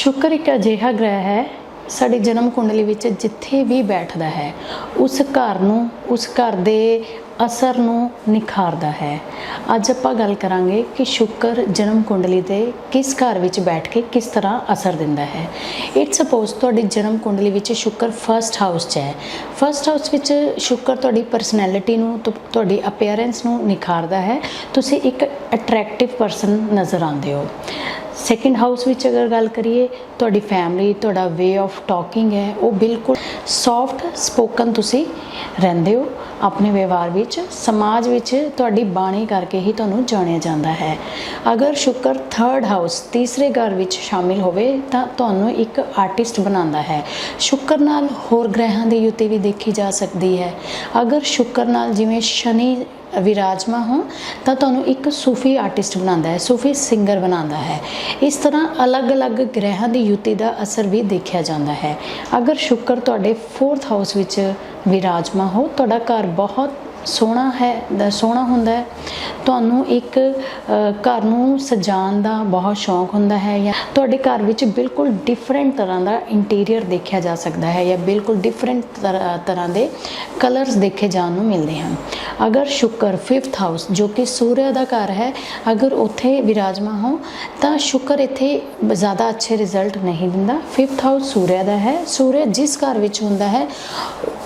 ਸ਼ੁਕਰ ਇੱਕ ਅਜਿਹਾ ਗ੍ਰਹਿ ਹੈ, ਸਾਡੀ ਜਨਮ ਕੁੰਡਲੀ ਵਿੱਚ ਜਿੱਥੇ ਵੀ ਬੈਠਦਾ ਹੈ, ਉਸ ਘਰ ਨੂੰ, ਉਸ ਘਰ ਦੇ ਅਸਰ ਨੂੰ ਨਿਖਾਰਦਾ ਹੈ। ਅੱਜ ਆਪਾਂ ਗੱਲ ਕਰਾਂਗੇ ਕਿ ਸ਼ੁਕਰ ਜਨਮ ਕੁੰਡਲੀ ਦੇ ਕਿਸ ਘਰ ਵਿੱਚ ਬੈਠ ਕੇ ਕਿਸ ਤਰ੍ਹਾਂ ਅਸਰ ਦਿੰਦਾ ਹੈ। ਇਟਸ ਸਪੋਜ਼ ਤੁਹਾਡੀ ਜਨਮ ਕੁੰਡਲੀ ਵਿੱਚ ਸ਼ੁਕਰ ਫਰਸਟ ਹਾਊਸ 'ਚ ਹੈ। ਫਰਸਟ ਹਾਊਸ ਵਿੱਚ ਸ਼ੁਕਰ ਤੁਹਾਡੀ ਪਰਸਨੈਲਿਟੀ ਨੂੰ ਤੁਹਾਡੀ ਅਪੀਅਰੈਂਸ ਨੂੰ ਨਿਖਾਰਦਾ ਹੈ। ਤੁਸੀਂ ਇੱਕ ਅਟਰੈਕਟਿਵ ਪਰਸਨ ਨਜ਼ਰ ਆਉਂਦੇ ਹੋ। ਸੈਕਿੰਡ ਹਾਊਸ ਵਿੱਚ ਅਗਰ ਗੱਲ ਕਰੀਏ, ਤੁਹਾਡੀ ਫੈਮਿਲੀ ਤੁਹਾਡਾ ਵੇ ਆਫ ਟਾਕਿੰਗ ਹੈ, ਉਹ ਬਿਲਕੁਲ ਸੌਫਟ ਸਪੋਕਨ ਤੁਸੀਂ ਰਹਿੰਦੇ ਹੋ। ਆਪਣੇ ਵਿਵਹਾਰ ਵਿੱਚ, ਸਮਾਜ ਵਿੱਚ ਤੁਹਾਡੀ ਬਾਣੀ ਕਰਕੇ ਹੀ ਤੁਹਾਨੂੰ ਜਾਣਿਆ ਜਾਂਦਾ ਹੈ। ਅਗਰ ਸ਼ੁਕਰ ਥਰਡ ਹਾਊਸ ਤੀਸਰੇ ਘਰ ਵਿੱਚ ਸ਼ਾਮਿਲ ਹੋਵੇ, ਤਾਂ ਤੁਹਾਨੂੰ ਇੱਕ ਆਰਟਿਸਟ ਬਣਾਉਂਦਾ ਹੈ। ਸ਼ੁਕਰ ਨਾਲ ਹੋਰ ਗ੍ਰਹਿਾਂ ਦੀ ਯੁਤੀ ਵੀ ਦੇਖੀ ਜਾ ਸਕਦੀ ਹੈ। ਅਗਰ ਸ਼ੁਕਰ ਨਾਲ ਜਿਵੇਂ ਸ਼ਨੀ ਵਿਰਾਜਮਾ ਹੋ, ਤਾਂ ਤੁਹਾਨੂੰ ਇੱਕ ਸੂਫੀ ਆਰਟਿਸਟ ਬਣਾਉਂਦਾ ਹੈ, ਸੂਫੀ ਸਿੰਗਰ ਬਣਾਉਂਦਾ ਹੈ। ਇਸ ਤਰ੍ਹਾਂ ਅਲੱਗ-ਅਲੱਗ ਗ੍ਰਹਿਾਂ ਦੀ ਯੁਤੀ ਦਾ ਅਸਰ ਵੀ ਦੇਖਿਆ ਜਾਂਦਾ ਹੈ। ਅਗਰ ਸ਼ੁਕਰ ਤੁਹਾਡੇ 4th ਹਾਊਸ ਵਿੱਚ ਵਿਰਾਜਮਾ ਹੋ, ਤੁਹਾਡਾ ਘਰ ਬਹੁਤ ਸੋਹਣਾ ਹੈ ਸੋਹਣਾ ਹੁੰਦਾ ਹੈ। ਤੁਹਾਨੂੰ ਇੱਕ ਘਰ ਨੂੰ ਸਜਾਉਣ ਦਾ ਬਹੁਤ ਸ਼ੌਂਕ ਹੁੰਦਾ ਹੈ ਜਾਂ ਤੁਹਾਡੇ ਘਰ ਵਿੱਚ ਬਿਲਕੁਲ ਡਿਫਰੈਂਟ ਤਰ੍ਹਾਂ ਦਾ ਇੰਟੀਰੀਅਰ ਦੇਖਿਆ ਜਾ ਸਕਦਾ ਹੈ ਜਾਂ ਬਿਲਕੁਲ ਡਿਫਰੈਂਟ ਤਰ੍ਹਾਂ ਦੇ ਕਲਰਸ ਦੇਖੇ ਜਾਣ ਨੂੰ ਮਿਲਦੇ ਹਨ। ਅਗਰ ਸ਼ੁਕਰ 5th ਹਾਊਸ ਜੋ ਕਿ ਸੂਰਿਆ ਦਾ ਘਰ ਹੈ, ਅਗਰ ਉੱਥੇ ਵਿਰਾਜਮਾਨ ਹੋ, ਤਾਂ ਸ਼ੁਕਰ ਇੱਥੇ ਜ਼ਿਆਦਾ ਅੱਛੇ ਰਿਜ਼ਲਟ ਨਹੀਂ ਦਿੰਦਾ। 5th ਹਾਊਸ ਸੂਰਿਆ ਦਾ ਹੈ। ਸੂਰਿਆ ਜਿਸ ਘਰ ਵਿੱਚ ਹੁੰਦਾ ਹੈ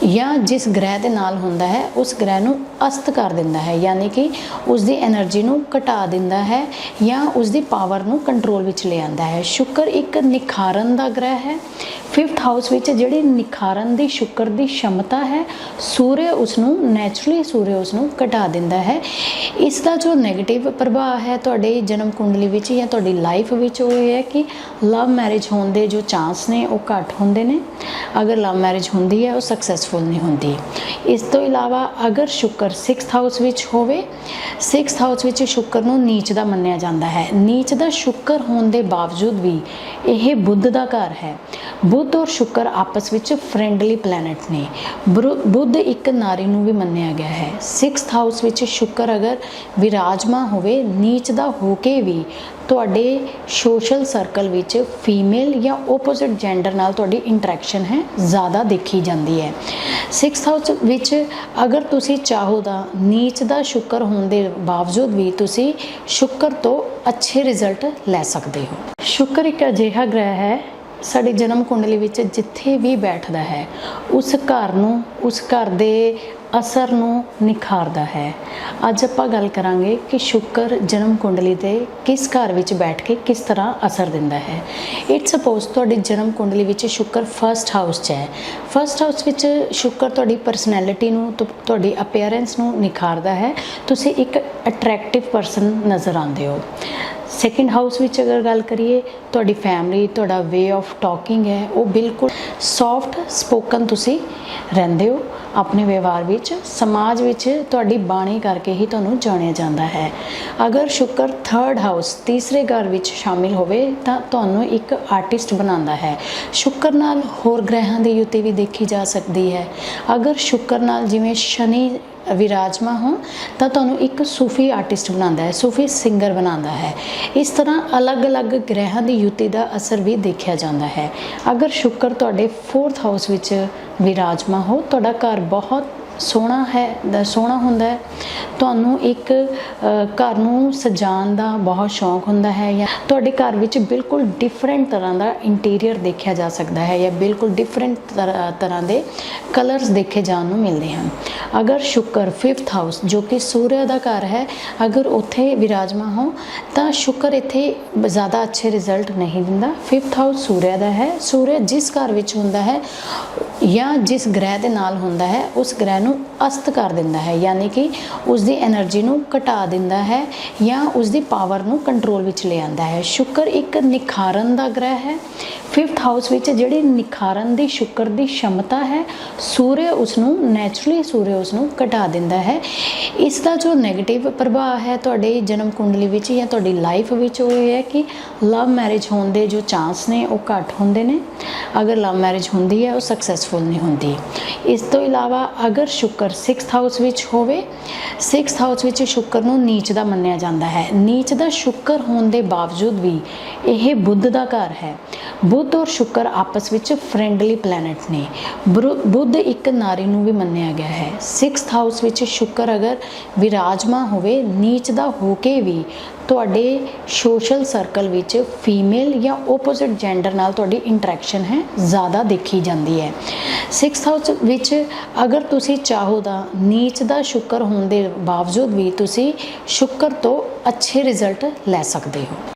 ਜਾਂ ਜਿਸ ਗ੍ਰਹਿ ਦੇ ਨਾਲ ਹੁੰਦਾ ਹੈ, ਉਸ ਗ੍ਰਹਿ ਨੂੰ ਅਸਤ ਕਰ ਦਿੰਦਾ ਹੈ, ਯਾਨੀ ਕਿ ਉਸ ਦੀ એનર્ਜੀ ਨੂੰ ਘਟਾ ਦਿੰਦਾ ਹੈ ਜਾਂ ਉਸ ਦੀ ਪਾਵਰ ਨੂੰ ਕੰਟਰੋਲ ਵਿੱਚ ਲੈ ਆਂਦਾ ਹੈ। ਸ਼ੁੱਕਰ ਇੱਕ ਨਿਖਾਰਨ ਦਾ ਗ੍ਰਹਿ ਹੈ। 5th ਹਾਊਸ ਵਿੱਚ ਜਿਹੜੀ ਨਿਖਾਰਨ ਦੀ ਸ਼ੁੱਕਰ ਦੀ ਸ਼ਮਤਾ ਹੈ, ਸੂਰਯ ਉਸ ਨੂੰ ਨੇਚਰਲੀ ਸੂਰਯ ਉਸ ਨੂੰ ਘਟਾ ਦਿੰਦਾ ਹੈ। ਇਸ ਦਾ ਜੋ 네ਗੇਟਿਵ ਪ੍ਰਭਾਵ ਹੈ ਤੁਹਾਡੇ ਜਨਮ ਕੁੰਡਲੀ ਵਿੱਚ ਜਾਂ ਤੁਹਾਡੀ ਲਾਈਫ ਵਿੱਚ, ਉਹ ਇਹ ਹੈ ਕਿ ਲਵ ਮੈਰਿਜ ਹੋਣ ਦੇ ਜੋ ਚਾਂਸ ਨੇ, ਉਹ ਘੱਟ ਹੁੰਦੇ ਨੇ। ਅਗਰ ਲਵ ਮੈਰਿਜ ਹੁੰਦੀ ਹੈ, ਉਹ ਸਕਸੈਸਫੁਲ ਨਹੀਂ ਹੁੰਦੀ। ਇਸ ਤੋਂ ਇਲਾਵਾ ਅਗਰ ਸ਼ੁਕਰ 6th ਹਾਊਸ ਵਿੱਚ ਹੋਵੇ 6th ਹਾਊਸ ਵਿੱਚ ਸ਼ੁਕਰ ਨੂੰ ਨੀਚ ਦਾ ਮੰਨਿਆ ਜਾਂਦਾ ਹੈ। ਨੀਚ ਦਾ ਸ਼ੁਕਰ ਹੋਣ ਦੇ ਬਾਵਜੂਦ ਵੀ ਇਹ ਬੁੱਧ ਦਾ ਘਰ ਹੈ। ਬੁੱਧ ਔਰ ਸ਼ੁਕਰ ਆਪਸ ਵਿੱਚ ਫ੍ਰੈਂਡਲੀ ਪਲੈਨਟ ਨੇ। ਬੁਰ- ਬੁੱਧ ਇੱਕ ਨਾਰੀ ਨੂੰ ਵੀ ਮੰਨਿਆ ਗਿਆ ਹੈ। 6th ਹਾਊਸ ਵਿੱਚ ਸ਼ੁਕਰ ਅਗਰ ਵਿਰਾਜਮਾਨ ਹੋਵੇ, ਨੀਚ ਦਾ ਹੋ ਕੇ ਵੀ ਤੁਹਾਡੇ ਸੋਸ਼ਲ ਸਰਕਲ ਵਿੱਚ ਫੀਮੇਲ ਜਾਂ ਆਪੋਜ਼ਿਟ ਜੈਂਡਰ ਨਾਲ ਤੁਹਾਡੀ ਇੰਟਰੈਕਸ਼ਨ ਹੈ, ਜ਼ਿਆਦਾ ਦੇਖੀ ਜਾਂਦੀ ਹੈ। 6th ਹਾਊਸ ਵਿੱਚ ਅਗਰ ਤੁਸੀਂ ਚਾਹੋ ਤਾਂ ਨੀਚ ਦਾ ਸ਼ੁਕਰ ਹੋਣ ਦੇ ਬਾਵਜੂਦ ਵੀ ਤੁਸੀਂ ਸ਼ੁਕਰ ਤੋਂ ਅੱਛੇ ਰਿਜ਼ਲਟ ਲੈ ਸਕਦੇ ਹੋ। ਸ਼ੁਕਰ ਇੱਕ ਅਜਿਹਾ ਗ੍ਰਹਿ ਹੈ, ਸਾਡੀ ਜਨਮ ਕੁੰਡਲੀ ਵਿੱਚ ਜਿੱਥੇ ਵੀ ਬੈਠਦਾ ਹੈ, ਉਸ ਘਰ ਨੂੰ, ਉਸ ਘਰ ਦੇ ਅਸਰ ਨੂੰ ਨਿਖਾਰਦਾ ਹੈ। ਅੱਜ ਆਪਾਂ ਗੱਲ ਕਰਾਂਗੇ ਕਿ ਸ਼ੁਕਰ ਜਨਮ ਕੁੰਡਲੀ 'ਤੇ ਕਿਸ ਘਰ ਵਿੱਚ ਬੈਠ ਕੇ ਕਿਸ ਤਰ੍ਹਾਂ ਅਸਰ ਦਿੰਦਾ ਹੈ। ਇਟ ਸਪੋਜ਼ ਤੁਹਾਡੀ ਜਨਮ ਕੁੰਡਲੀ ਵਿੱਚ ਸ਼ੁਕਰ ਫਰਸਟ ਹਾਊਸ 'ਚ ਹੈ। ਫਰਸਟ ਹਾਊਸ ਵਿੱਚ ਸ਼ੁਕਰ ਤੁਹਾਡੀ ਪਰਸਨੈਲਿਟੀ ਨੂੰ, ਤੁ- ਤੁਹਾਡੀ ਅਪੀਅਰੈਂਸ ਨੂੰ ਨਿਖਾਰਦਾ ਹੈ। ਤੁਸੀਂ ਇੱਕ ਅਟਰੈਕਟਿਵ ਪਰਸਨ ਨਜ਼ਰ ਆਉਂਦੇ ਹੋ। ਸੈਕਿੰਡ ਹਾਊਸ ਵਿੱਚ ਅਗਰ ਗੱਲ ਕਰੀਏ, ਤੁਹਾਡੀ ਫੈਮਿਲੀ ਤੁਹਾਡਾ ਵੇ ਆਫ ਟਾਕਿੰਗ ਹੈ, ਉਹ ਬਿਲਕੁਲ ਸੌਫਟ ਸਪੋਕਨ ਤੁਸੀਂ ਰਹਿੰਦੇ ਹੋ। ਆਪਣੇ ਵਿਵਹਾਰ ਵਿੱਚ, ਸਮਾਜ ਵਿੱਚ ਤੁਹਾਡੀ ਬਾਣੀ ਕਰਕੇ ਹੀ ਤੁਹਾਨੂੰ ਜਾਣਿਆ ਜਾਂਦਾ ਹੈ। ਅਗਰ ਸ਼ੁਕਰ ਥਰਡ ਹਾਊਸ ਤੀਸਰੇ ਘਰ ਵਿੱਚ ਸ਼ਾਮਿਲ ਹੋਵੇ, ਤਾਂ ਤੁਹਾਨੂੰ ਇੱਕ ਆਰਟਿਸਟ ਬਣਾਉਂਦਾ ਹੈ। ਸ਼ੁਕਰ ਨਾਲ ਹੋਰ ਗ੍ਰਹਿਾਂ ਦੀ ਯੁਤੀ ਵੀ ਦੇਖੀ ਜਾ ਸਕਦੀ ਹੈ। ਅਗਰ ਸ਼ੁਕਰ ਨਾਲ ਜਿਵੇਂ ਸ਼ਨੀ ਵਿਰਾਜਮਾ ਹੋ, ਤਾਂ ਤੁਹਾਨੂੰ ਇੱਕ ਸੂਫੀ ਆਰਟਿਸਟ ਬਣਾਉਂਦਾ ਹੈ, ਸੂਫੀ ਸਿੰਗਰ ਬਣਾਉਂਦਾ ਹੈ। ਇਸ ਤਰ੍ਹਾਂ ਅਲੱਗ-ਅਲੱਗ ਗ੍ਰਹਿਾਂ ਦੀ ਯੁਤੀ ਦਾ ਅਸਰ ਵੀ ਦੇਖਿਆ ਜਾਂਦਾ ਹੈ। ਅਗਰ ਸ਼ੁਕਰ ਤੁਹਾਡੇ 4th ਹਾਊਸ ਵਿੱਚ ਵਿਰਾਜਮਾ ਹੋ, ਤੁਹਾਡਾ ਘਰ ਬਹੁਤ ਸੋਹਣਾ ਹੈ ਸੋਹਣਾ ਹੁੰਦਾ ਹੈ। ਤੁਹਾਨੂੰ ਇੱਕ ਘਰ ਨੂੰ ਸਜਾਉਣ ਦਾ ਬਹੁਤ ਸ਼ੌਂਕ ਹੁੰਦਾ ਹੈ ਜਾਂ ਤੁਹਾਡੇ ਘਰ ਵਿੱਚ ਬਿਲਕੁਲ ਡਿਫਰੈਂਟ ਤਰ੍ਹਾਂ ਦਾ ਇੰਟੀਰੀਅਰ ਦੇਖਿਆ ਜਾ ਸਕਦਾ ਹੈ ਜਾਂ ਬਿਲਕੁਲ ਡਿਫਰੈਂਟ ਤਰ੍ਹਾਂ ਦੇ ਕਲਰਸ ਦੇਖੇ ਜਾਣ ਨੂੰ ਮਿਲਦੇ ਹਨ। ਅਗਰ ਸ਼ੁਕਰ 5th ਹਾਊਸ ਜੋ ਕਿ ਸੂਰਯ ਦਾ ਘਰ ਹੈ, ਅਗਰ ਉੱਥੇ ਵਿਰਾਜਮਾਨ ਹੋ, ਤਾਂ ਸ਼ੁਕਰ ਇੱਥੇ ਜ਼ਿਆਦਾ ਅੱਛੇ ਰਿਜ਼ਲਟ ਨਹੀਂ ਦਿੰਦਾ। 5th ਹਾਊਸ ਸੂਰਯ ਦਾ ਹੈ। ਸੂਰਯ ਜਿਸ ਘਰ ਵਿੱਚ ਹੁੰਦਾ ਹੈ ਜਾਂ ਜਿਸ ਗ੍ਰਹਿ ਦੇ ਨਾਲ ਹੁੰਦਾ ਹੈ, ਉਸ ਗ੍ਰਹਿ ਨੂੰ ਅਸਤ ਕਰ ਦਿੰਦਾ ਹੈ, ਯਾਨੀ ਕਿ ਉਸ ਦੀ એનર્ਜੀ ਨੂੰ ਘਟਾ ਦਿੰਦਾ ਹੈ ਜਾਂ ਉਸ ਦੀ ਪਾਵਰ ਨੂੰ ਕੰਟਰੋਲ ਵਿੱਚ ਲੈ ਆਂਦਾ ਹੈ। ਸ਼ੁੱਕਰ ਇੱਕ ਨਿਖਾਰਨ ਦਾ ਗ੍ਰਹਿ ਹੈ। 5th ਹਾਊਸ ਵਿੱਚ ਜਿਹੜੀ ਨਿਖਾਰਨ ਦੀ, ਸ਼ੁੱਕਰ ਦੀ ਸ਼ਮਤਾ ਹੈ, ਸੂਰਯ ਉਸ ਨੂੰ ਨੇਚਰਲੀ ਸੂਰਯ ਉਸ ਨੂੰ ਘਟਾ ਦਿੰਦਾ ਹੈ। ਇਸ ਦਾ ਜੋ ਨੈਗੇਟਿਵ ਪ੍ਰਭਾਵ ਹੈ ਤੁਹਾਡੇ ਜਨਮ ਕੁੰਡਲੀ ਵਿੱਚ ਜਾਂ ਤੁਹਾਡੀ ਲਾਈਫ ਵਿੱਚ, ਉਹ ਇਹ ਹੈ ਕਿ ਲਵ ਮੈਰਿਜ ਹੋਣ ਦੇ ਜੋ ਚਾਂਸ ਨੇ, ਉਹ ਘੱਟ ਹੁੰਦੇ ਨੇ। ਅਗਰ ਲਵ ਮੈਰਿਜ ਹੁੰਦੀ ਹੈ, ਉਹ ਸਕਸੈਸਫੁਲ ਸਕਸੈਸਫੁਲ ਨਹੀਂ ਹੁੰਦੀ। ਇਸ ਤੋਂ ਇਲਾਵਾ ਅਗਰ ਸ਼ੁਕਰ 6th ਹਾਊਸ ਵਿੱਚ ਹੋਵੇ 6th ਹਾਊਸ ਵਿੱਚ ਸ਼ੁਕਰ ਨੂੰ ਨੀਚ ਦਾ ਮੰਨਿਆ ਜਾਂਦਾ ਹੈ। ਨੀਚ ਦਾ ਸ਼ੁਕਰ ਹੋਣ ਦੇ ਬਾਵਜੂਦ ਵੀ ਇਹ ਬੁੱਧ ਦਾ ਘਰ ਹੈ। ਬੁੱਧ ਔਰ ਸ਼ੁਕਰ ਆਪਸ ਵਿੱਚ ਫ੍ਰੈਂਡਲੀ ਪਲੈਨਟ ਨੇ। ਬੁੱਧ ਇੱਕ ਨਾਰੀ ਨੂੰ ਵੀ ਮੰਨਿਆ ਗਿਆ ਹੈ। 6th ਹਾਊਸ ਵਿੱਚ ਸ਼ੁਕਰ ਅਗਰ ਵਿਰਾਜਮਾਨ ਹੋਵੇ, ਨੀਚ ਦਾ ਹੋ ਕੇ ਵੀ ਤੁਹਾਡੇ ਸੋਸ਼ਲ ਸਰਕਲ ਵਿੱਚ ਫੀਮੇਲ ਜਾਂ ਆਪੋਜ਼ਿਟ ਜੈਂਡਰ ਨਾਲ ਤੁਹਾਡੀ ਇੰਟਰੈਕਸ਼ਨ ਹੈ, ਜ਼ਿਆਦਾ ਦੇਖੀ ਜਾਂਦੀ ਹੈ। 6th ਹਾਊਸ ਵਿੱਚ ਅਗਰ ਤੁਸੀਂ ਚਾਹੋ ਤਾਂ ਨੀਚ ਦਾ ਸ਼ੁਕਰ ਹੋਣ ਦੇ ਬਾਵਜੂਦ ਵੀ ਤੁਸੀਂ ਸ਼ੁਕਰ ਤੋਂ ਅੱਛੇ ਰਿਜ਼ਲਟ ਲੈ ਸਕਦੇ ਹੋ।